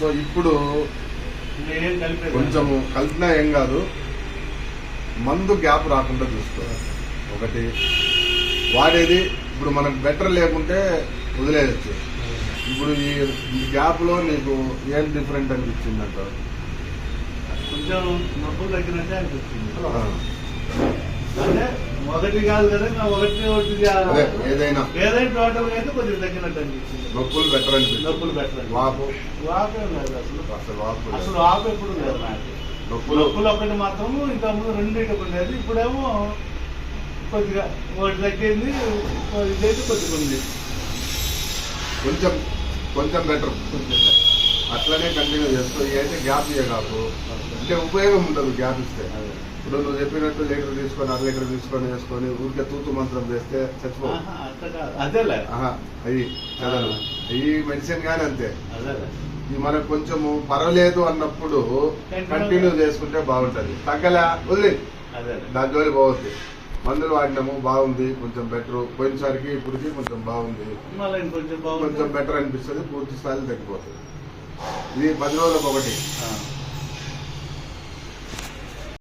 So ఇప్పుడు కొంచెము కలిపినా ఏం కాదు. మందు గ్యాప్ రాకుండా చూసుకో. ఒకటి. వాడేది ఇప్పుడు మనకు బెటర్ లేకుంటే వదిలేయచ్చు. ఇప్పుడు ఈ ఈ గ్యాప్లో నీకు ఏం డిఫరెంట్ అనిపించిందంట కొంచెం నొప్పులు తగ్గినట్టే అనిపించింది. ఆ, అంటే ఒకటి కాదు కదా ఒకటి ఒకటి ఏదైనా. ఏదైనా టోటల్ అయితే కొద్దిగా తగ్గినట్టు అనిపించింది నొప్పులు బెటర్ అనిపించింది నొప్పులు బెటర్ వాపు. వాపు లేదు అసలు. అసలు వాపు. అసలు వాపు ఎప్పుడు లేదు నాకు నొప్పులు. నొప్పులు ఒకటి మాత్రం ఇంతకుముందు రెండు ఇటు ఉండేది ఇప్పుడేమో కొద్దిగా ఒకటి తగ్గింది ఇదైతే కొద్దిగా ఉంది. కొంచెం కొంచెం బెటర్ కొంచెం అట్లనే కంటిన్యూ చేస్తూ అయితే గ్యాప్ ఇవ్వగాకు అంటే ఉపయోగం ఉండదు గ్యాప్ ఇస్తే. అదే. ఇప్పుడు నువ్వు చెప్పినట్టు లీటర్ తీసుకొని అర లీటర్ తీసుకొని వేసుకొని ఊరికే తూతు మంత్రం చేస్తే చచ్చిపో అవి చదలు ఈ మెడిసిన్ కానీ అంతే. ఇది మనకు కొంచెము పర్వాలేదు అన్నప్పుడు కంటిన్యూ చేసుకుంటే బాగుంటది. తగ్గలే? వదిలే. అదేలే. దాని జోలి పోవద్దు. మందులు వాడినాము బాగుంది కొంచెం బెటర్ పోయినసారికి ఇప్పటికి కొంచెం బాగుంది. కొంచెం బెటర్ అనిపిస్తుంది పూర్తి స్థాయిలో తగ్గిపోతుంది. ఇది పది రోజులకు ఒకటి.